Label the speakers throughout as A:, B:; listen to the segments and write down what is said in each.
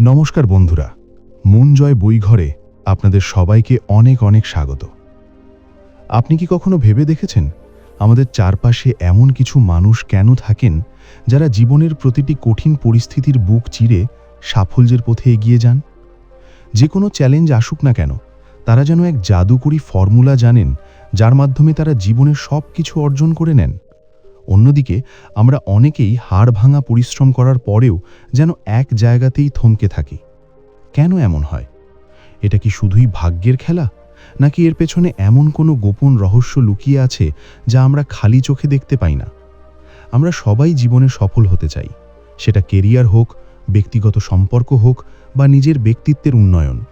A: নমস্কার বন্ধুরা মন জয় বইঘরে আপনাদের সবাইকে অনেক অনেক স্বাগত। আপনি কি কখনো ভেবে দেখেছেন আমাদের চারপাশে এমন কিছু মানুষ কেন থাকেন যারা জীবনের প্রতিটি কঠিন পরিস্থিতির বুক চিরে সাফল্যের পথে এগিয়ে যান? যে কোনো চ্যালেঞ্জ আসুক না কেন, তারা যেন এক জাদুকরী ফর্মুলা জানেন যার মাধ্যমে তারা জীবনের সব কিছু অর্জন করে নেন। অন্যদিকে, আমরা অনেকেই হাড় ভাঙা পরিশ্রম করার পরেও যেন এক জায়গাতেই থমকে থাকি। কেন এমন হয়? এটা কি শুধুই ভাগ্যের খেলা? নাকি এর পেছনে এমন কোনো গোপন রহস্য লুকিয়ে আছে যা আমরা খালি চোখে দেখতে পাই না? আমরা সবাই জীবনে সফল হতে চাই। সেটা কেরিয়ার হোক, ব্যক্তিগত সম্পর্ক হোক বা নিজের ব্যক্তিত্বের উন্নয়ন।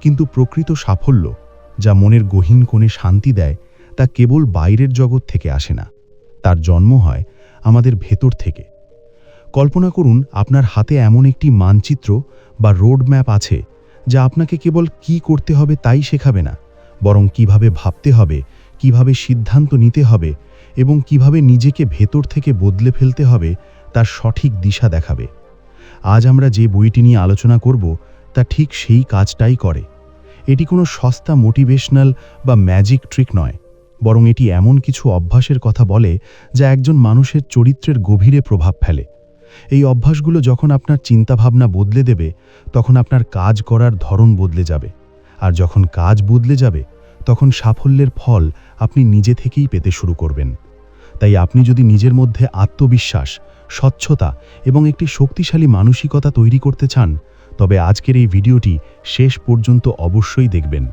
A: কিন্তু প্রকৃত সাফল্য যা মনের গহীন কোণে শান্তি দেয় তা কেবল বাইরের জগৎ থেকে আসে না। তার জন্ম হয় আমাদের ভেতর থেকে। কল্পনা করুন, আপনার হাতে এমন একটি মানচিত্র বা রোড ম্যাপ আছে যা আপনাকে কেবল কি করতে হবে তাই শেখাবে না, বরং কীভাবে ভাবতে হবে, কীভাবে সিদ্ধান্ত নিতে হবে এবং কীভাবে নিজেকে ভেতর থেকে বদলে ফেলতে হবে তার সঠিক দিশা দেখাবে। আজ আমরা যে বইটি নিয়ে আলোচনা করব, তা ঠিক সেই কাজটাই করে। এটি কোনো সস্তা মোটিভেশনাল বা ম্যাজিক ট্রিক নয়। বরং এটি এমন কিছু অভ্যাসের কথা বলে যা একজন মানুষের চরিত্রের গভীরে প্রভাব ফেলে। এই অভ্যাসগুলো যখন আপনার চিন্তাভাবনা বদলে দেবে, তখন আপনার কাজ করার ধরন বদলে যাবে। আর যখন কাজ বদলে যাবে, তখন সাফল্যের ফল আপনি নিজে থেকেই পেতে শুরু করবেন। তাই আপনি যদি নিজের মধ্যে আত্মবিশ্বাস, স্বচ্ছতা এবং একটি শক্তিশালী মানসিকতা তৈরি করতে চান, তবে আজকের এই ভিডিওটি শেষ পর্যন্ত অবশ্যই দেখবেন।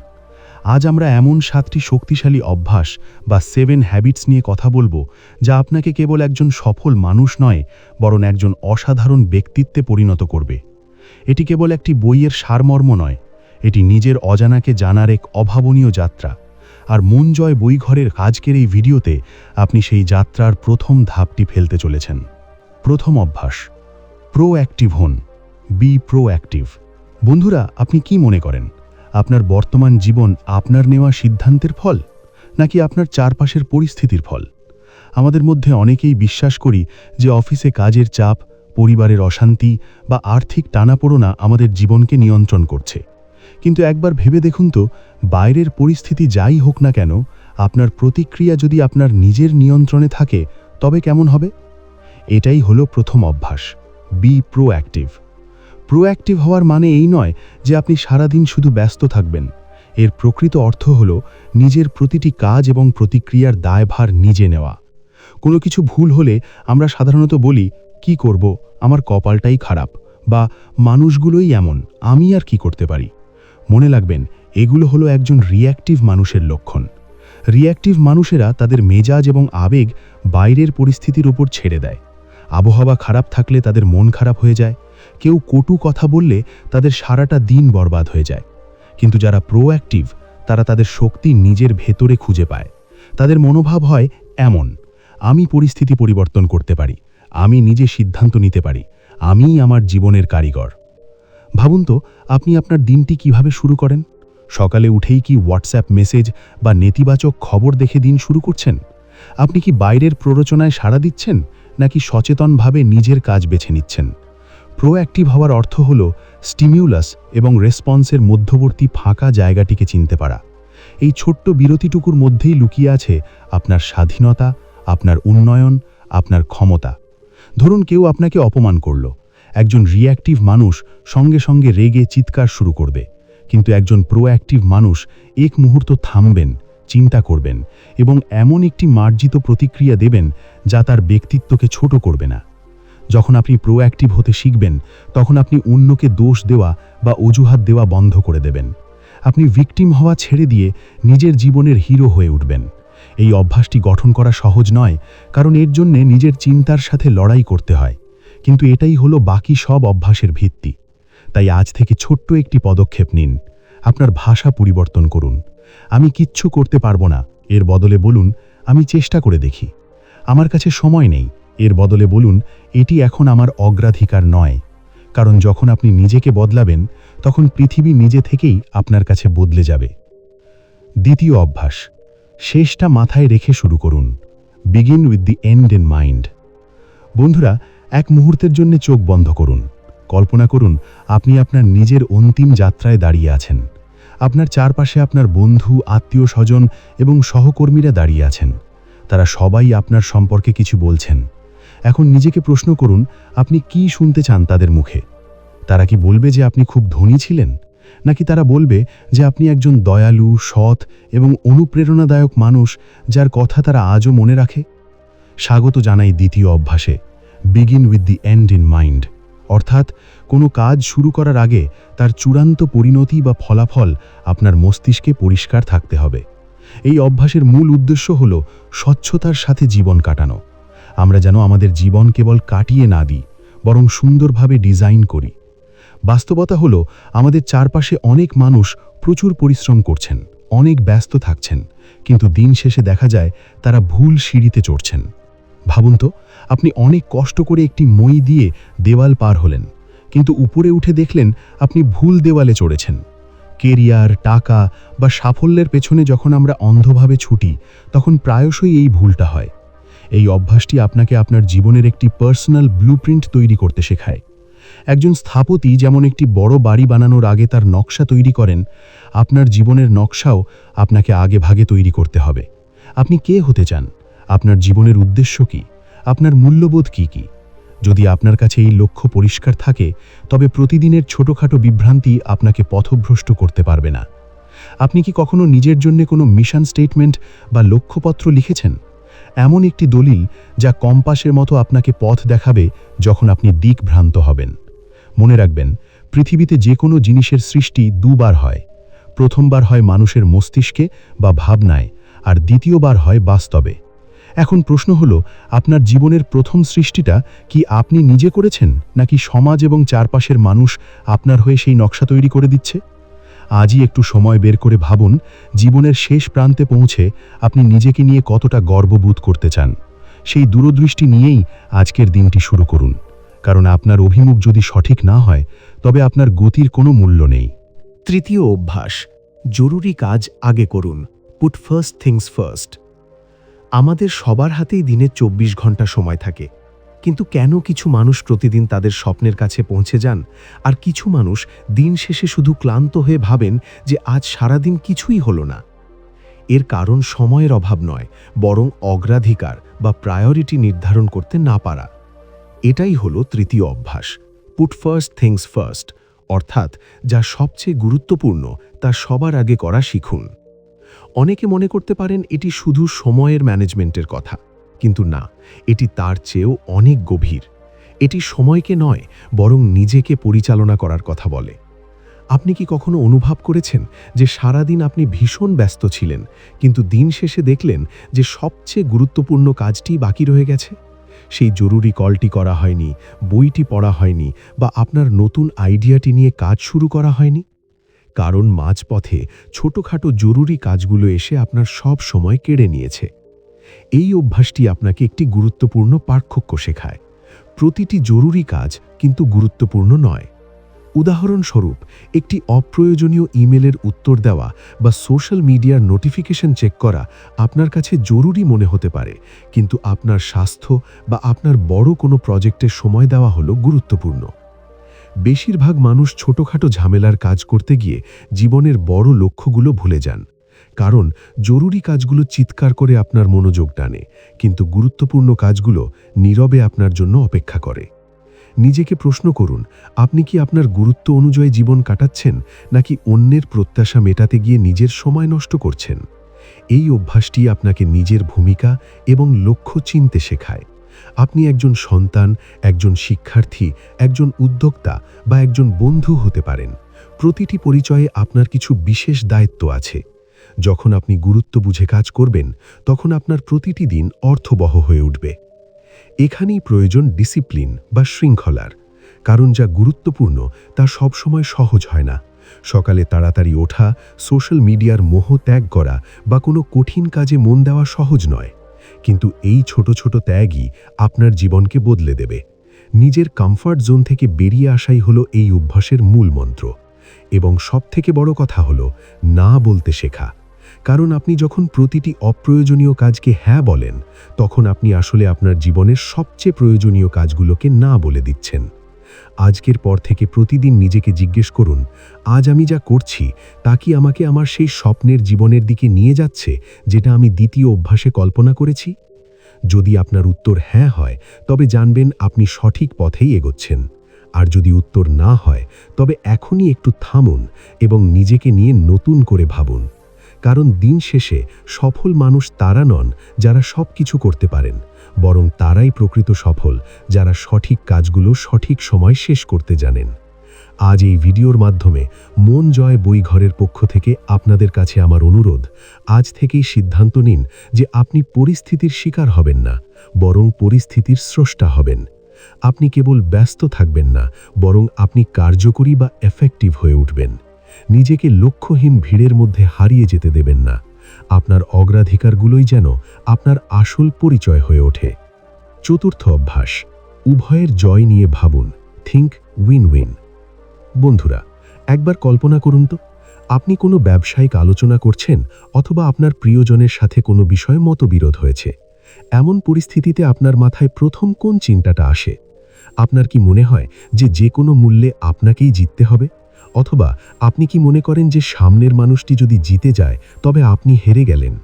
A: আজ আমরা এমন সাতটি শক্তিশালী অভ্যাস বা সেভেন হ্যাবিটস নিয়ে কথা বলব যা আপনাকে কেবল একজন সফল মানুষ নয়, বরং একজন অসাধারণ ব্যক্তিত্বে পরিণত করবে। এটি কেবল একটি বইয়ের সারমর্ম নয়, এটি নিজের অজানাকে জানার এক অভাবনীয় যাত্রা। আর মন জয় বইঘরের আজকের এই ভিডিওতে আপনি সেই যাত্রার প্রথম ধাপটি ফেলতে চলেছেন। প্রথম অভ্যাস প্রো অ্যাক্টিভ হন, বি প্রো অ্যাক্টিভ বন্ধুরা, আপনি কি মনে করেন? আপনার বর্তমান জীবন আপনার নেওয়া সিদ্ধান্তের ফল, নাকি আপনার চারপাশের পরিস্থিতির ফল? আমাদের মধ্যে অনেকেই বিশ্বাস করি যে অফিসে কাজের চাপ, পরিবারের অশান্তি বা আর্থিক টানাপোড়না আমাদের জীবনকে নিয়ন্ত্রণ করছে। কিন্তু একবার ভেবে দেখুন তো, বাইরের পরিস্থিতি যাই হোক না কেন, আপনার প্রতিক্রিয়া যদি আপনার নিজের নিয়ন্ত্রণে থাকে, তবে কেমন হবে? এটাই হলো প্রথম অভ্যাস বি প্রোঅ্যাক্টিভ প্রোঅ্যাক্টিভ হওয়ার মানে এই নয় যে আপনি সারাদিন শুধু ব্যস্ত থাকবেন। এর প্রকৃত অর্থ হল নিজের প্রতিটি কাজ এবং প্রতিক্রিয়ার দায়ভার নিজে নেওয়া। কোনো কিছু ভুল হলে আমরা সাধারণত বলি, কি করব? আমার কপালটাই খারাপ। বা, মানুষগুলোই এমন, আমি আর কি করতে পারি? মনে লাগবেন এগুলো হলো একজন রিয়্যাক্টিভ মানুষের লক্ষণ। রিয়্যাক্টিভ মানুষেরা তাদের মেজাজ এবং আবেগ বাইরের পরিস্থিতির উপর ছেড়ে দেয়। আবহাওয়া খারাপ থাকলে তাদের মন খারাপ হয়ে যায়। কেউ কটু কথা বললে তাদের সারাটা দিন বরবাদ হয়ে যায়। কিন্তু যারা প্রোঅ্যাক্টিভ তারা তাদের শক্তি নিজের ভেতরে খুঁজে পায়। তাদের মনোভাব হয় এমন, আমি পরিস্থিতি পরিবর্তন করতে পারি, আমি নিজে সিদ্ধান্ত নিতে পারি, আমিই আমার জীবনের কারিগর। ভাবুন তো, আপনি আপনার দিনটি কীভাবে শুরু করেন? সকালে উঠেই কি হোয়াটসঅ্যাপ মেসেজ বা নেতিবাচক খবর দেখে দিন শুরু করছেন? আপনি কি বাইরের প্ররোচনায় সাড়া দিচ্ছেন, নাকি সচেতনভাবে নিজের কাজ বেছে নিচ্ছেন? প্রোঅ্যাক্টিভ হওয়ার অর্থ হল স্টিমিউলাস এবং রেসপন্সের মধ্যবর্তী ফাঁকা জায়গাটিকে চিনতে পারা। এই ছোট্ট বিরতিটুকুর মধ্যেই লুকিয়ে আছে আপনার স্বাধীনতা, আপনার উন্নয়ন, আপনার ক্ষমতা। ধরুন কেউ আপনাকে অপমান করল। একজন রিঅ্যাক্টিভ মানুষ সঙ্গে সঙ্গে রেগে চিৎকার শুরু করবে। কিন্তু একজন প্রোঅ্যাক্টিভ মানুষ এক মুহূর্ত থামবেন, চিন্তা করবেন এবং এমন একটি মার্জিত প্রতিক্রিয়া দেবেন যা তার ব্যক্তিত্বকে ছোট করবে না। যখন আপনি প্রোঅ্যাক্টিভ হতে শিখবেন, তখন আপনি অন্যকে দোষ দেওয়া বা অজুহাত দেওয়া বন্ধ করে দেবেন। আপনি ভিকটিম হওয়া ছেড়ে দিয়ে নিজের জীবনের হিরো হয়ে উঠবেন। এই অভ্যাসটি গঠন করা সহজ নয়, কারণ এর জন্যে নিজের চিন্তার সাথে লড়াই করতে হয়। কিন্তু এটাই হলো বাকি সব অভ্যাসের ভিত্তি। তাই আজ থেকে ছোট্ট একটি পদক্ষেপ নিন। আপনার ভাষা পরিবর্তন করুন। আমি কিচ্ছু করতে পারব না। এর বদলে বলুন, আমি চেষ্টা করে দেখি। আমার কাছে সময় নেই। এর বদলে বলুন, এটি এখন আমার অগ্রাধিকার নয়। কারণ যখন আপনি নিজেকে বদলাবেন, তখন পৃথিবী নিজে থেকেই আপনার কাছে বদলে যাবে। দ্বিতীয় অভ্যাস, শেষটা মাথায় রেখে শুরু করুন। Begin with the end in mind বন্ধুরা, এক মুহূর্তের জন্য চোখ বন্ধ করুন। কল্পনা করুন, আপনি আপনার নিজের অন্তিম যাত্রায় দাঁড়িয়ে আছেন। আপনার চারপাশে আপনার বন্ধু আত্মীয় স্বজন এবং সহকর্মীরা দাঁড়িয়ে আছেন। তারা সবাই আপনার সম্পর্কে কিছু বলছেন। এখন নিজেকে প্রশ্ন করুন, আপনি কি শুনতে চান তাদের মুখে? তারা কি বলবে যে আপনি খুব ধনী ছিলেন? নাকি তারা বলবে যে আপনি একজন দয়ালু, সৎ এবং অনুপ্রেরণাদায়ক মানুষ যার কথা তারা আজও মনে রাখে? স্বাগত জানাই দ্বিতীয় অভ্যাসে begin with the end in mind অর্থাৎ কোনো কাজ শুরু করার আগে তার চূড়ান্ত পরিণতি বা ফলাফল আপনার মস্তিষ্কে পরিষ্কার থাকতে হবে। এই অভ্যাসের মূল উদ্দেশ্য হল স্বচ্ছতার সাথে জীবন কাটানো। আমরা যেন আমাদের জীবন কেবল কাটিয়ে না দিই, বরং সুন্দরভাবে ডিজাইন করি। বাস্তবতা হলো, আমাদের চারপাশে অনেক মানুষ প্রচুর পরিশ্রম করছেন, অনেক ব্যস্ত থাকছেন, কিন্তু দিন শেষে দেখা যায় তারা ভুল সিঁড়িতে চড়ছেন। ভাবুন তো, আপনি অনেক কষ্ট করে একটি মই দিয়ে দেওয়াল পার হলেন, কিন্তু উপরে উঠে দেখলেন আপনি ভুল দেওয়ালে চড়েছেন। কেরিয়ার, টাকা বা সাফল্যের পেছনে যখন আমরা অন্ধভাবে ছুটি, তখন প্রায়শই এই ভুলটা হয়। এই অভ্যাসটি আপনাকে আপনার জীবনের একটি পার্সোনাল ব্লুপ্রিন্ট তৈরি করতে শেখায়। একজন স্থাপতি যেমন একটি বড় বাড়ি বানানোর আগে তার নকশা তৈরি করেন, আপনার জীবনের নকশাও আপনাকে আগে ভাগে তৈরি করতে হবে। আপনি কে হতে চান? আপনার জীবনের উদ্দেশ্য কি? আপনার মূল্যবোধ কি কি? যদি আপনার কাছে এই লক্ষ্য পরিষ্কার থাকে, তবে প্রতিদিনের ছোটখাটো বিভ্রান্তি আপনাকে পথভ্রষ্ট করতে পারবে না। আপনি কি কখনো নিজের জন্য কোনো মিশন স্টেটমেন্ট বা লক্ষ্যপত্র লিখেছেন? এমন একটি দলিল যা কম্পাসের মতো আপনাকে পথ দেখাবে যখন আপনি দিকভ্রান্ত হবেন। মনে রাখবেন, পৃথিবীতে যে কোনো জিনিসের সৃষ্টি দুবার হয়। প্রথমবার হয় মানুষের মস্তিষ্কে বা ভাবনায়, আর দ্বিতীয়বার হয় বাস্তবে। এখন প্রশ্ন হল, আপনার জীবনের প্রথম সৃষ্টিটা কি আপনি নিজে করেছেন, নাকি সমাজ এবং চারপাশের মানুষ আপনার হয়ে সেই নকশা তৈরি করে দিচ্ছে? আজই একটু সময় বের করে ভাবুন, জীবনের শেষ প্রান্তে পৌঁছে আপনি নিজেকে নিয়ে কতটা গর্ববোধ করতে চান। সেই দূরদৃষ্টি নিয়েই আজকের দিনটি শুরু করুন। কারণ আপনার অভিমুখ যদি সঠিক না হয়, তবে আপনার গতির কোনো মূল্য নেই।
B: তৃতীয় অভ্যাস, জরুরি কাজ আগে করুন। পুট ফার্স্ট থিংস ফার্স্ট আমাদের সবার হাতেই দিনে চব্বিশ ঘণ্টা সময় থাকে। কিন্তু কেন কিছু মানুষ প্রতিদিন তাদের স্বপ্নের কাছে পৌঁছে যান? আর কিছু মানুষ দিন শেষে শুধু ক্লান্ত হয়ে ভাবেন যে আজ সারাদিন কিছুই হলো না। এর কারণ সময়ের অভাব নয়, বরং অগ্রাধিকার বা প্রায়োরিটি নির্ধারণ করতে না পারা। এটাই হলো তৃতীয় অভ্যাস পুট ফার্স্ট থিংস ফার্স্ট অর্থাৎ যা সবচেয়ে গুরুত্বপূর্ণ, তা সবার আগে করা শিখুন। অনেকে মনে করতে পারেন এটি শুধু সময়ের ম্যানেজমেন্টের কথা। কিন্তু না, এটি তার চেয়েও অনেক গভীর। এটি সময়কে নয়, বরং নিজেকে পরিচালনা করার কথা বলে। আপনি কি কখনো অনুভব করেছেন যে সারাদিন আপনি ভীষণ ব্যস্ত ছিলেন, কিন্তু দিন শেষে দেখলেন যে সবচেয়ে গুরুত্বপূর্ণ কাজটি বাকি রয়ে গেছে? সেই জরুরি কলটি করা হয়নি, বইটি পড়া হয়নি, বা আপনার নতুন আইডিয়াটি নিয়ে কাজ শুরু করা হয়নি? কারণ মাঝপথে ছোটখাটো জরুরি কাজগুলো এসে আপনার সব সময় কেড়ে নিয়েছে। এই অভ্যাসটি আপনাকে একটি গুরুত্বপূর্ণ পার্থক্য শেখায়। প্রতিটি জরুরি কাজ কিন্তু গুরুত্বপূর্ণ নয়। উদাহরণস্বরূপ, একটি অপ্রয়োজনীয় ইমেলের উত্তর দেওয়া বা সোশ্যাল মিডিয়ার নোটিফিকেশন চেক করা আপনার কাছে জরুরি মনে হতে পারে, কিন্তু আপনার স্বাস্থ্য বা আপনার বড় কোনো প্রজেক্টের সময় দেওয়া হলো গুরুত্বপূর্ণ। বেশিরভাগ মানুষ ছোটখাটো ঝামেলার কাজ করতে গিয়ে জীবনের বড় লক্ষ্যগুলো ভুলে যান। কারণ জরুরি কাজগুলো চিৎকার করে আপনার মনোযোগ টানে, কিন্তু গুরুত্বপূর্ণ কাজগুলো নীরবে আপনার জন্য অপেক্ষা করে। নিজেকে প্রশ্ন করুন, আপনি কি আপনার গুরুত্ব অনুযায়ী জীবন কাটাচ্ছেন, নাকি অন্যের প্রত্যাশা মেটাতে গিয়ে নিজের সময় নষ্ট করছেন? এই অভ্যাসটি আপনাকে নিজের ভূমিকা এবং লক্ষ্য চিনতে শেখায়। আপনি একজন সন্তান, একজন শিক্ষার্থী, একজন উদ্যোক্তা বা একজন বন্ধু হতে পারেন। প্রতিটি পরিচয়ে আপনার কিছু বিশেষ দায়িত্ব আছে। যখন আপনি গুরুত্ব বুঝে কাজ করবেন, তখন আপনার প্রতিটি দিন অর্থবহ হয়ে উঠবে। এখানেই প্রয়োজন ডিসিপ্লিন বা শৃঙ্খলার, কারণ যা গুরুত্বপূর্ণ তা সবসময় সহজ হয় না। সকালে তাড়াতাড়ি ওঠা, সোশ্যাল মিডিয়ার মোহ ত্যাগ করা বা কোনো কঠিন কাজে মন দেওয়া সহজ নয়। কিন্তু এই ছোট ছোট ত্যাগই আপনার জীবনকে বদলে দেবে। নিজের কমফর্ট জোন থেকে বেরিয়ে আসাই হলো এই অভ্যাসের মূল মন্ত্র। এবং সবথেকে বড় কথা হলো, না বলতে শেখা। কারণ আপনি যখন প্রতিটি অপ্রয়োজনীয় কাজকে হ্যাঁ বলেন, তখন আপনি আসলে আপনার জীবনের সবচেয়ে প্রয়োজনীয় কাজগুলোকে না বলে দিচ্ছেন। আজকের পর থেকে প্রতিদিন নিজেকে জিজ্ঞেস করুন, আজ আমি যা করছি, তা কি আমাকে আমার সেই স্বপ্নের জীবনের দিকে নিয়ে যাচ্ছে, যেটা আমি দ্বিতীয় অভ্যাসে কল্পনা করেছি? যদি আপনার উত্তর হ্যাঁ হয়, তবে জানবেন আপনি সঠিক পথেই এগোচ্ছেন। আর যদি উত্তর না হয়, তবে এখনই একটু থামুন এবং নিজেকে নিয়ে নতুন করে ভাবুন। কারণ দিন শেষে সফল মানুষ তারা নন যারা সব কিছু করতে পারেন, বরং তারাই প্রকৃত সফল যারা সঠিক কাজগুলো সঠিক সময় শেষ করতে জানেন। আজ এই ভিডিওর মাধ্যমে মন জয় বই ঘরের পক্ষ থেকে আপনাদের কাছে আমার অনুরোধ, আজ থেকেই সিদ্ধান্ত নিন যে আপনি পরিস্থিতির শিকার হবেন না, বরং পরিস্থিতির স্রষ্টা হবেন। আপনি কেবল ব্যস্ত থাকবেন না, বরং আপনি কার্যকরী বা এফেক্টিভ হয়ে উঠবেন। নিজেকে লক্ষ্যহীন ভিড়ের মধ্যে হারিয়ে যেতে দেবেন না। আপনার অগ্রাধিকারগুলোই যেন আপনার আসল পরিচয় হয়ে ওঠে। চতুর্থ অভ্যাস, উভয়ের জয় নিয়ে ভাবুন। থিঙ্ক উইন উইন বন্ধুরা, একবার কল্পনা করুন তো, আপনি কোনো ব্যবসায়িক আলোচনা করছেন অথবা আপনার প্রিয়জনের সাথে কোনো বিষয়ে মতবিরোধ হয়েছে। এমন পরিস্থিতিতে আপনার মাথায় প্রথম কোন চিন্তাটা আসে? আপনার কি মনে হয় যে যে কোনো মূল্যে আপনাকেই জিততে হবে? অথবা আপনি কি মনে করেন যে সামনের মানুষটি যদি জিতে যায়, তবে আপনি হেরে গেলেন?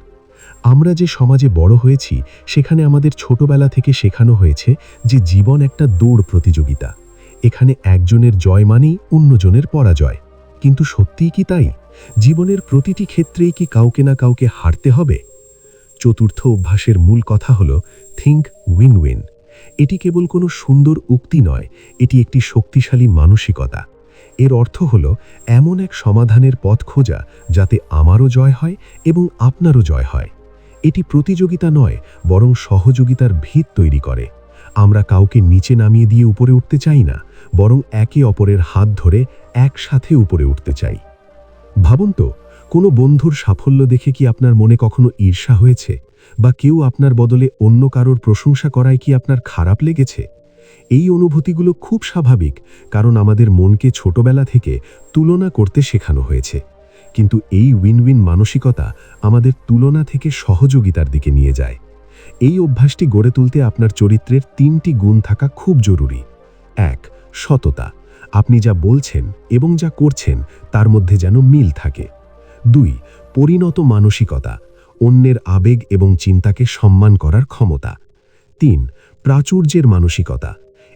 B: আমরা যে সমাজে বড় হয়েছি, সেখানে আমাদের ছোটবেলা থেকে শেখানো হয়েছে যে জীবন একটা দৌড় প্রতিযোগিতা। এখানে একজনের জয় মানেই অন্যজনের পরাজয়। কিন্তু সত্যিই কি তাই? জীবনের প্রতিটি ক্ষেত্রেই কি কাউকে না কাউকে হারতে হবে? চতুর্থ অভ্যাসের মূল কথা হল থিঙ্ক উইন উইন এটি কেবল কোনো সুন্দর উক্তি নয়, এটি একটি শক্তিশালী মানসিকতা। এর অর্থ হল এমন এক সমাধানের পথ খোঁজা যাতে আমারও জয় হয় এবং আপনারও জয় হয়। এটি প্রতিযোগিতা নয়, বরং সহযোগিতার ভিত তৈরি করে। আমরা কাউকে নিচে নামিয়ে দিয়ে উপরে উঠতে চাই না, বরং একে অপরের হাত ধরে একসাথে উপরে উঠতে চাই। ভাবুন তো, কোনো বন্ধুর সাফল্য দেখে কি আপনার মনে কখনো ঈর্ষা হয়েছে? বা কেউ আপনার বদলে অন্য কারোর প্রশংসা করায় কি আপনার খারাপ লেগেছে? এই অনুভূতিগুলো খুব স্বাভাবিক, কারণ আমাদের মনকে ছোটবেলা থেকে তুলনা করতে শেখানো হয়েছে। কিন্তু এই উইন উইন মানসিকতা আমাদের তুলনা থেকে সহযোগিতার দিকে নিয়ে যায়। এই অভ্যাসটি গড়ে তুলতে আপনার চরিত্রের তিনটি গুণ থাকা খুব জরুরি। এক, সততা। আপনি যা বলছেন এবং যা করছেন তার মধ্যে যেন মিল থাকে। দুই, পরিণত মানসিকতা। অন্যের আবেগ এবং চিন্তাকে সম্মান করার ক্ষমতা। তিন, প্রাচুর্যের মানসিকতা।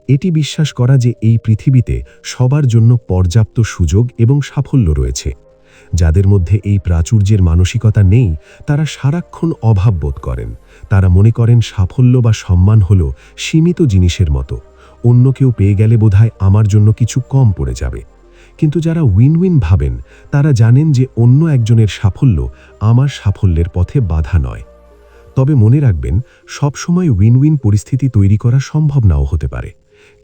B: এটি বিশ্বাস করা যে এই পৃথিবীতে সবার জন্য পর্যাপ্ত সুযোগ এবং সাফল্য রয়েছে। যাদের মধ্যে এই প্রাচুর্যের মানসিকতা নেই, তারা সারাক্ষণ অভাব বোধ করেন। তারা মনে করেন সাফল্য বা সম্মান হল সীমিত জিনিসের মতো। অন্য কেউ পেয়ে গেলে বোধহয় আমার জন্য কিছু কম পড়ে যাবে। কিন্তু যারা উইন উইন ভাবেন, তারা জানেন যে অন্য একজনের সাফল্য আমার সাফল্যের পথে বাধা নয়। তবে মনে রাখবেন, সবসময় উইন উইন পরিস্থিতি তৈরি করা সম্ভব নাও হতে পারে।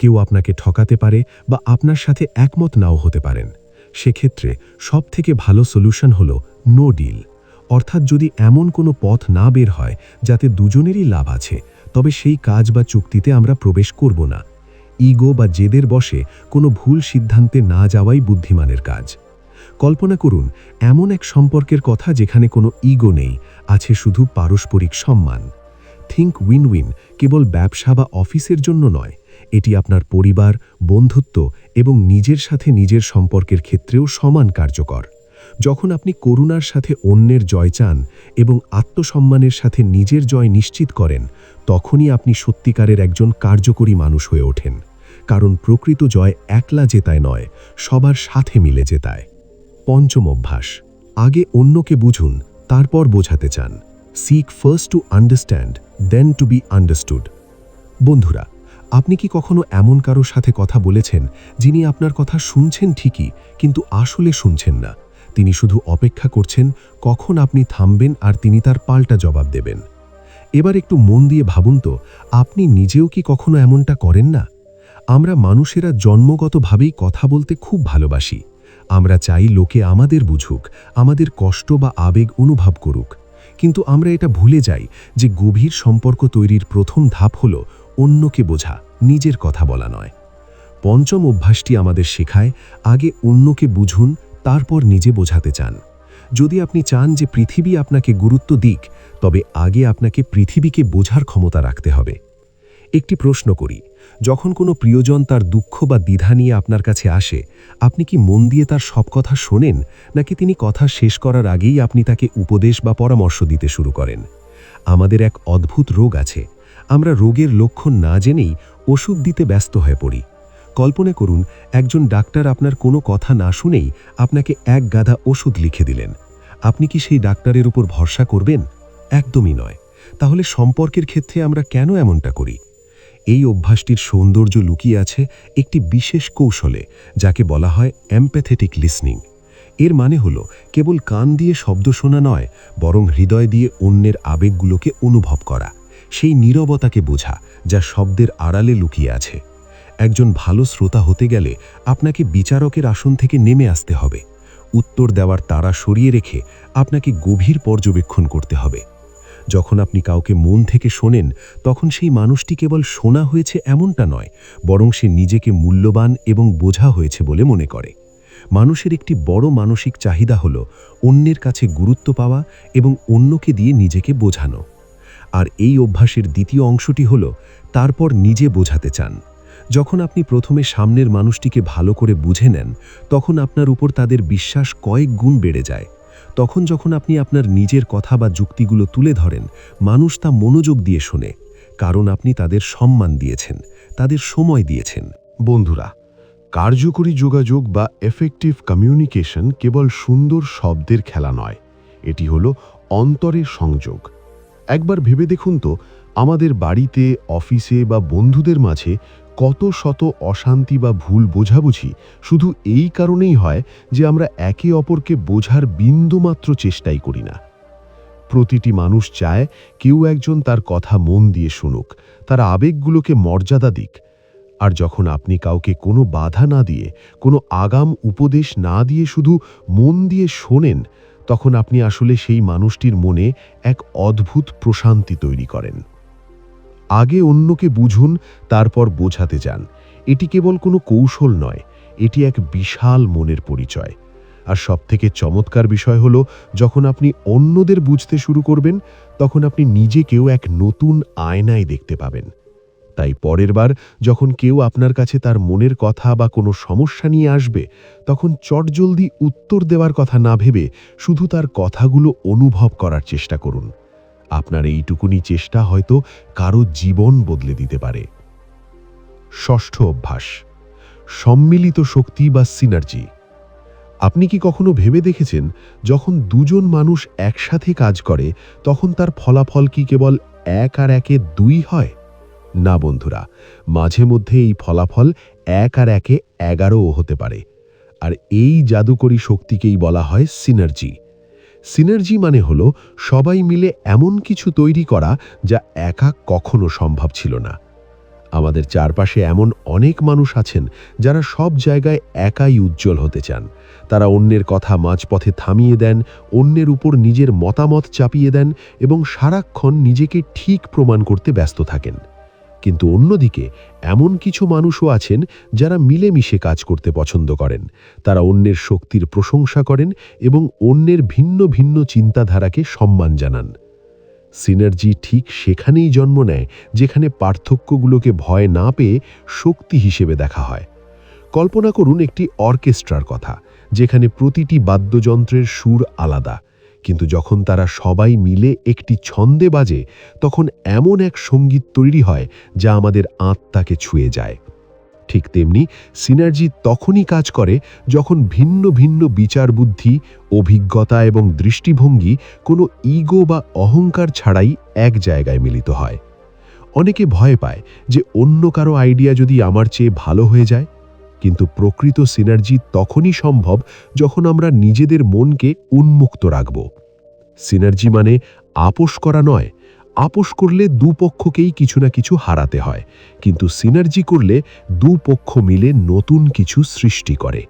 B: কেউ আপনাকে ঠকাতে পারে বা আপনার সাথে একমত নাও হতে পারেন। সেক্ষেত্রে সবথেকে ভালো সলিউশন হল নো ডিল অর্থাৎ যদি এমন কোনো পথ না বের হয় যাতে দুজনেরই লাভ আছে, তবে সেই কাজ বা চুক্তিতে আমরা প্রবেশ করব না। ইগো বা জেদের বসে কোনো ভুল সিদ্ধান্তে না যাওয়াই বুদ্ধিমানের কাজ। কল্পনা করুন, এমন এক সম্পর্কের কথা যেখানে কোনো ইগো নেই, আছে শুধু পারস্পরিক সম্মান। থিঙ্ক উইন উইন কেবল ব্যবসা বা অফিসের জন্য নয় এটি আপনার পরিবার, বন্ধুত্ব এবং নিজের সাথে নিজের সম্পর্কের ক্ষেত্রেও সমান কার্যকর। যখন আপনি করুণার সাথে অন্যের জয় চান এবং আত্মসম্মানের সাথে নিজের জয় নিশ্চিত করেন, তখনই আপনি সত্যিকারের একজন কার্যকরী মানুষ হয়ে ওঠেন। কারণ প্রকৃত জয় একলা জেতায় নয়, সবার সাথে মিলে জেতায়। পঞ্চম অভ্যাস। আগে অন্যকে বুঝুন, তারপর বোঝাতে চান। Seek first to understand then to be understood বন্ধুরা আপনি কি কখনো এমন কারোর সাথে কথা বলেছেন যিনি আপনার কথা শুনছেন ঠিকই, কিন্তু আসলে শুনছেন না? তিনি শুধু অপেক্ষা করছেন কখন আপনি থামবেন আর তিনি তার পাল্টা জবাব দেবেন। এবার একটু মন দিয়ে ভাবুন তো, আপনি নিজেও কি কখনো এমনটা করেন না? আমরা মানুষেরা জন্মগতভাবেই কথা বলতে খুব ভালোবাসি। আমরা চাই লোকে আমাদের বুঝুক, আমাদের কষ্ট বা আবেগ অনুভব করুক। কিন্তু আমরা এটা ভুলে যাই যে গভীর সম্পর্ক তৈরির প্রথম ধাপ হল অন্যকে বোঝা, নিজের কথা বলা নয়। পঞ্চম অভ্যাসটি আমাদের শেখায়, আগে অন্যকে বুঝুন, তারপর নিজে বোঝাতে চান। যদি আপনি চান যে পৃথিবী আপনাকে গুরুত্ব দিক, তবে আগে আপনাকে পৃথিবীকে বোঝার ক্ষমতা রাখতে হবে।
C: একটি প্রশ্ন করি, যখন কোনো প্রিয়জন তার দুঃখ বা দ্বিধা নিয়ে আপনার কাছে আসে, আপনি কি মন দিয়ে তার সব কথা শোনেন, নাকি তিনি কথা শেষ করার আগেই আপনি তাকে উপদেশ বা পরামর্শ দিতে শুরু করেন? আমাদের এক অদ্ভুত রোগ আছে আমরা রোগের লক্ষণ না জেনেই ওষুধ দিতে ব্যস্ত হয়ে পড়ি। কল্পনা করুন, একজন ডাক্তার আপনার কোনো কথা না শুনেই আপনাকে এক গাদা ওষুধ লিখে দিলেন। আপনি কি সেই ডাক্তারের উপর ভরসা করবেন? একদমই নয়। তাহলে সম্পর্কের ক্ষেত্রে আমরা কেন এমনটা করি? এই অভ্যাসটির সৌন্দর্য লুকিয়ে আছে একটি বিশেষ কৌশলে, যাকে বলা হয় এম্প্যাথেটিক লিসনিং এর মানে হলো, কেবল কান দিয়ে শব্দ শোনা নয়, বরং হৃদয় দিয়ে অন্যের আবেগগুলোকে অনুভব করা। সেই নীরবতাকে বোঝা যা শব্দের আড়ালে লুকিয়ে আছে। একজন ভালো শ্রোতা হতে গেলে আপনাকে বিচারকের আসন থেকে নেমে আসতে হবে। উত্তর দেওয়ার তারা সরিয়ে রেখে আপনাকে গভীর পর্যবেক্ষণ করতে হবে। যখন আপনি কাউকে মন থেকে শোনেন, তখন সেই মানুষটি কেবল শোনা হয়েছে এমনটা নয়, বরং সে নিজেকে মূল্যবান এবং বোঝা হয়েছে বলে মনে করে। মানুষের একটি বড় মানসিক চাহিদা হল অন্যের কাছে গুরুত্ব পাওয়া এবং অন্যকে দিয়ে নিজেকে বোঝানো। আর এই অভ্যাসের দ্বিতীয় অংশটি হল, তারপর নিজে বোঝাতে চান। যখন আপনি প্রথমে সামনের মানুষটিকে ভালো করে বুঝে নেন, তখন আপনার উপর তাদের বিশ্বাস কয়েক গুণ বেড়ে যায়। তখন যখন আপনি আপনার নিজের কথা বা যুক্তিগুলো তুলে ধরেন, মানুষ তা মনোযোগ দিয়ে শোনে, কারণ আপনি তাদের সম্মান দিয়েছেন, তাদের সময় দিয়েছেন।
B: বন্ধুরা, কার্যকরী যোগাযোগ বা এফেক্টিভ কমিউনিকেশন কেবল সুন্দর শব্দের খেলা নয়, এটি হলো অন্তরের সংযোগ। একবার ভেবে দেখুন তো, আমাদের বাড়িতে, অফিসে বা বন্ধুদের মাঝে কত শত অশান্তি বা ভুল বোঝাবুঝি শুধু এই কারণেই হয় যে আমরা একে অপরকে বোঝার বিন্দুমাত্র চেষ্টাই করি না। প্রতিটি মানুষ চায় কেউ একজন তার কথা মন দিয়ে শুনুক, তার আবেগগুলোকে মর্যাদা দিক। আর যখন আপনি কাউকে কোনো বাধা না দিয়ে, কোনো আগাম উপদেশ না দিয়ে শুধু মন দিয়ে শোনেন তখন আপনি আসলে সেই মানুষটির মনে এক অদ্ভুত প্রশান্তি তৈরি করেন। আগে অন্যকে বুঝুন, তারপর বোঝাতে যান। এটি কেবল কোনো কৌশল নয়, এটি এক বিশাল মনের পরিচয়। আর সবথেকে চমৎকার বিষয় হলো, যখন আপনি অন্যদের বুঝতে শুরু করবেন, তখন আপনি নিজেকেও এক নতুন আয়নায় দেখতে পাবেন। তাই পরের বার যখন কেউ আপনার কাছে তার মনের কথা বা কোনো সমস্যা নিয়ে আসবে, তখন চটজলদি উত্তর দেওয়ার কথা না ভেবে শুধু তার কথাগুলো অনুভব করার চেষ্টা করুন। আপনার এইটুকুনি চেষ্টা হয়তো কারও জীবন বদলে দিতে পারে। ষষ্ঠ অভ্যাস, সম্মিলিত শক্তি বা সিনার্জি আপনি কি কখনো ভেবে দেখেছেন, যখন দুজন মানুষ একসাথে কাজ করে, তখন তার ফলাফল কি কেবল এক আর একে দুই হয়? না বন্ধুরা, মাঝে মধ্যে এই ফলাফল এক আর একে এগারোও হতে পারে। আর এই জাদুকরী শক্তিকেই বলা হয় সিনার্জি। সিনার্জি মানে হলো সবাই মিলে এমন কিছু তৈরি করা যা একা কখনো সম্ভব ছিল না। আমাদের চারপাশে এমন অনেক মানুষ আছেন যারা সব জায়গায় একাই উজ্জ্বল হতে চান। তারা অন্যের কথা মাঝপথে থামিয়ে দেন, অন্যের উপর নিজের মতামত চাপিয়ে দেন এবং সারাক্ষণ নিজেকে ঠিক প্রমাণ করতে ব্যস্ত থাকেন। কিন্তু অন্যদিকে এমন কিছু মানুষও আছেন যারা মিলেমিশে কাজ করতে পছন্দ করেন। তারা অন্যের শক্তির প্রশংসা করেন এবং অন্যের ভিন্ন ভিন্ন চিন্তাধারাকে সম্মান জানান। সিনার্জি ঠিক সেখানেই জন্ম নেয় যেখানে পার্থক্যগুলোকে ভয় না পেয়ে শক্তি হিসেবে দেখা হয়। কল্পনা করুন একটি অর্কেস্ট্রার কথা, যেখানে প্রতিটি বাদ্যযন্ত্রের সুর আলাদা। কিন্তু যখন তারা সবাই মিলে একটি ছন্দে বাজে, তখন এমন এক সংগীত তৈরি হয় যা আমাদের আত্মাকে ছুঁয়ে যায়। ঠিক তেমনি সিনার্জি তখনই কাজ করে যখন ভিন্ন ভিন্ন বিচার বুদ্ধি অভিজ্ঞতা এবং দৃষ্টিভঙ্গি কোনো ইগো বা অহংকার ছাড়াই এক জায়গায় মিলিত হয়। অনেকে ভয় পায় যে অন্য কারও আইডিয়া যদি আমার চেয়ে ভালো হয়ে যায়। কিন্তু প্রকৃত সিনার্জি তখনই সম্ভব যখন আমরা নিজেদের মনকে উন্মুক্ত রাখব। সিনার্জি মানে আপোষ করা নয়, আপোষ করলে দুপক্ষকেই কিছু না কিছু হারাতে হয়, কিন্তু সিনার্জি করলে দুপক্ষ মিলে নতুন কিছু সৃষ্টি করে।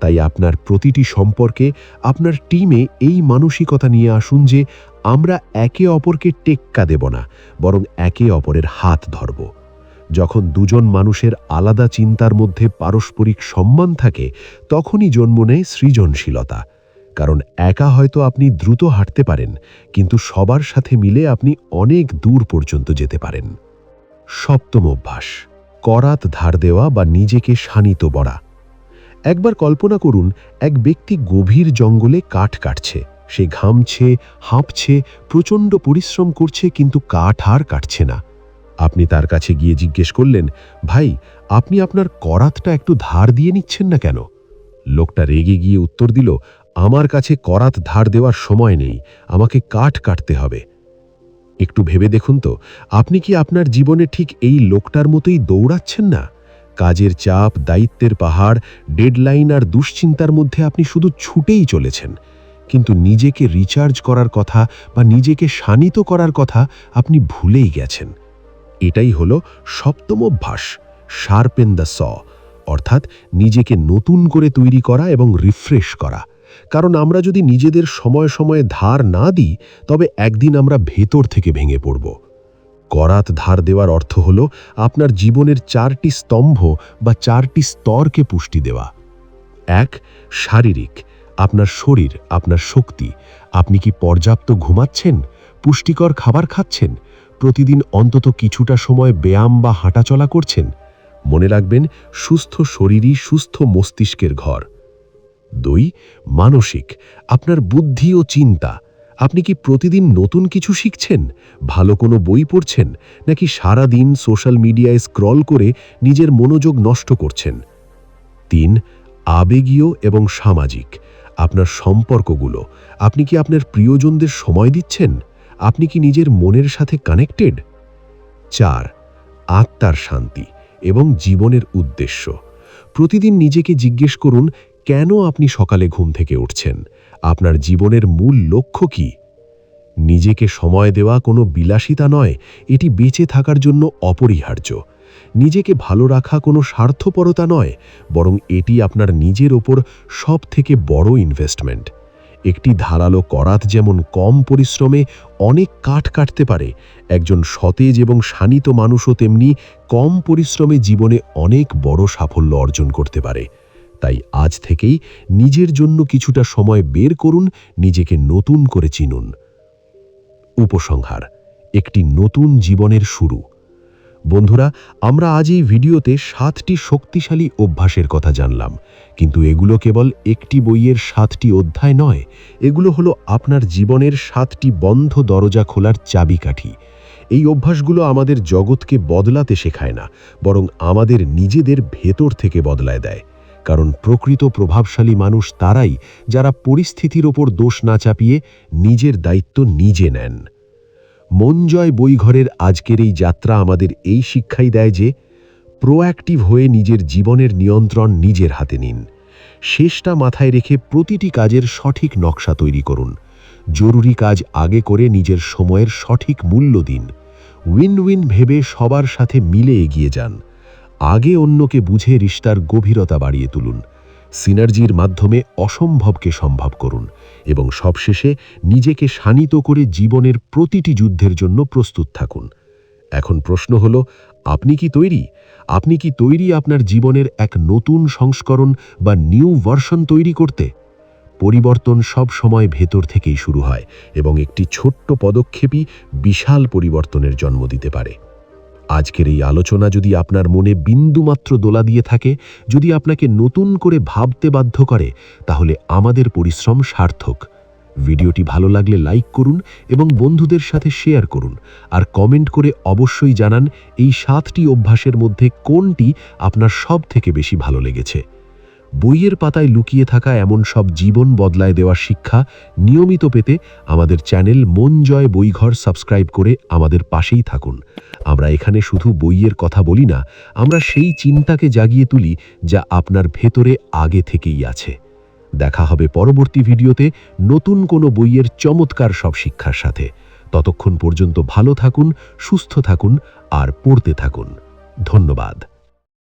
B: তাই আপনার প্রতিটি সম্পর্কে আপনার টিমে এই মানসিকতা নিয়ে আসুন যে আমরা একে অপরকে টেক্কা দেব না, বরং একে অপরের হাত ধরব। যখন দুজন মানুষের আলাদা চিন্তার মধ্যে পারস্পরিক সম্মান থাকে, তখনই জন্ম নেয় সৃজনশীলতা। কারণ একা হয়তো আপনি দ্রুত হাঁটতে পারেন, কিন্তু সবার সাথে মিলে আপনি অনেক দূর পর্যন্ত যেতে পারেন। সপ্তম অভ্যাস, করাত ধার দেওয়া বা নিজেকে শানিত বড়া একবার কল্পনা করুন, এক ব্যক্তি গভীর জঙ্গলে কাঠ কাটছে। সে ঘামছে, হাঁপছে, প্রচণ্ড পরিশ্রম করছে, কিন্তু কাঠ আর কাটছে না। আপনি তার কাছে গিয়ে জিজ্ঞেস করলেন, ভাই, আপনি আপনার করাতটা একটু ধার দিয়ে নিচ্ছেন না কেন? লোকটা রেগে গিয়ে উত্তর দিল, আমার কাছে করাত ধার দেওয়ার সময় নেই, আমাকে কাঠ কাটতে হবে। একটু ভেবে দেখুন তো, আপনি কি আপনার জীবনে ঠিক এই লোকটার মতোই দৌড়াচ্ছেন না? কাজের চাপ, দায়িত্বের পাহাড়, ডেডলাইন আর দুশ্চিন্তার মধ্যে আপনি শুধু ছুটেই চলেছেন। কিন্তু নিজেকে রিচার্জ করার কথা বা নিজেকে শানিত করার কথা আপনি ভুলেই গেছেন। এটাই হলো সপ্তম অভ্যাস শার্পেন দ্য স অর্থাৎ নিজেকে নতুন করে তৈরি করা এবং রিফ্রেশ করা। কারণ আমরা যদি নিজেদের সময় সময়ে ধার না দিই, তবে একদিন আমরা ভেতর থেকে ভেঙে পড়ব। করাত ধার দেওয়ার অর্থ হল আপনার জীবনের চারটি স্তম্ভ বা চারটি স্তরকে পুষ্টি দেওয়া। এক, শারীরিক, আপনার শরীর, আপনার শক্তি। আপনি কি পর্যাপ্ত ঘুমাচ্ছেন? পুষ্টিকর খাবার খাচ্ছেন? প্রতিদিন অন্তত কিছুটা সময় ব্যায়াম বা হাঁটাচলা করছেন, মনে রাখবেন সুস্থ শরীরই সুস্থ মস্তিষ্কের ঘর। দুই, মানসিক, আপনার বুদ্ধি ও চিন্তা, আপনি কি প্রতিদিন নতুন কিছু শিখছেন, ভালো কোনো বই পড়ছেন, নাকি সারা দিন সোশ্যাল মিডিয়ায় স্ক্রল করে নিজের মনোযোগ নষ্ট করছেন? তিন, আবেগীয় এবং সামাজিক, আপনার সম্পর্কগুলো, আপনি কি আপনার প্রিয়জনদের সময় দিচ্ছেন? আপনি কি নিজের মনের সাথে কানেক্টেড চার, আত্মার শান্তি এবং জীবনের উদ্দেশ্য। প্রতিদিন নিজেকে জিজ্ঞেস করুন, কেন আপনি সকালে ঘুম থেকে উঠছেন? আপনার জীবনের মূল লক্ষ্য কি? নিজেকে সময় দেওয়া কোনো বিলাসিতা নয়, এটি বেঁচে থাকার জন্য অপরিহার্য। নিজেকে ভালো রাখা কোনো স্বার্থপরতা নয়, বরং এটি আপনার নিজের ওপর সব থেকে বড় ইনভেস্টমেন্ট একটি ধারালো করাত যেমন কম পরিশ্রমে অনেক কাঠ কাটতে পারে, একজন সতেজ এবং শানিত মানুষও তেমনি কম পরিশ্রমে জীবনে অনেক বড় সাফল্য অর্জন করতে পারে। তাই আজ থেকেই নিজের জন্য কিছুটা সময় বের করুন, নিজেকে নতুন করে চিনুন। উপসংহার, একটি নতুন জীবনের শুরু। বন্ধুরা, আমরা আজ এই ভিডিওতে সাতটি শক্তিশালী অভ্যাসের কথা জানলাম। কিন্তু এগুলো কেবল একটি বইয়ের সাতটি অধ্যায় নয়, এগুলো হলো আপনার জীবনের সাতটি বন্ধ দরজা খোলার চাবিকাঠি। এই অভ্যাসগুলো আমাদের জগৎকে বদলাতে শেখায় না, বরং আমাদের নিজেদের ভেতর থেকে বদলায় দেয়। কারণ প্রকৃত প্রভাবশালী মানুষ তারাই যারা পরিস্থিতির ওপর দোষ না চাপিয়ে নিজের দায়িত্ব নিজে নেন। মনজয় বইঘরের আজকের এই যাত্রা আমাদের এই শিক্ষাই দেয় যে প্রোঅ্যাক্টিভ হয়ে নিজের জীবনের নিয়ন্ত্রণ নিজের হাতে নিন। শেষটা মাথায় রেখে প্রতিটি কাজের সঠিক নকশা তৈরি করুন। জরুরি কাজ আগে করে নিজের সময়ের সঠিক মূল্য দিন। উইন উইন ভেবে সবার সাথে মিলে এগিয়ে যান। আগে অন্যকে বুঝে রিস্তার গভীরতা বাড়িয়ে তুলুন। সিনার্জির মাধ্যমে অসম্ভবকে সম্ভব করুন। এবং সবশেষে নিজেকে শানিত করে জীবনের প্রতিটি যুদ্ধের জন্য প্রস্তুত থাকুন। এখন প্রশ্ন হল, আপনি কি তৈরি? আপনি কি তৈরি আপনার জীবনের এক নতুন সংস্করণ বা নিউ ভার্সন তৈরি করতে? পরিবর্তন সব সময় ভেতর থেকেই শুরু হয় এবং একটি ছোট্ট পদক্ষেপই বিশাল পরিবর্তনের জন্ম দিতে পারে। আজকের এই আলোচনা যদি আপনার মনে বিন্দুমাত্র দোলা দিয়ে থাকে, যদি আপনাকে নতুন করে ভাবতে বাধ্য করে, তাহলে আমাদের পরিশ্রম সার্থক। ভিডিওটি ভালো লাগলে লাইক করুন এবং বন্ধুদের সাথে শেয়ার করুন। আর কমেন্ট করে অবশ্যই জানান এই সাতটি অভ্যাসের মধ্যে কোনটি আপনার সব থেকে বেশি ভালো লেগেছে। বইয়ের পাতায় লুকিয়ে থাকা এমন সব জীবন বদলায় দেওয়া শিক্ষা নিয়মিত পেতে আমাদের চ্যানেল মন জয় বইঘর সাবস্ক্রাইব করে আমাদের পাশেই থাকুন। আমরা এখানে শুধু বইয়ের কথা বলি না, আমরা সেই চিন্তাকে জাগিয়ে তুলি যা আপনার ভেতরে আগে থেকেই আছে। দেখা হবে পরবর্তী ভিডিওতে নতুন কোনো বইয়ের চমৎকার সব শিক্ষার সাথে। ততক্ষণ পর্যন্ত ভালো থাকুন, সুস্থ থাকুন আর পড়তে থাকুন। ধন্যবাদ।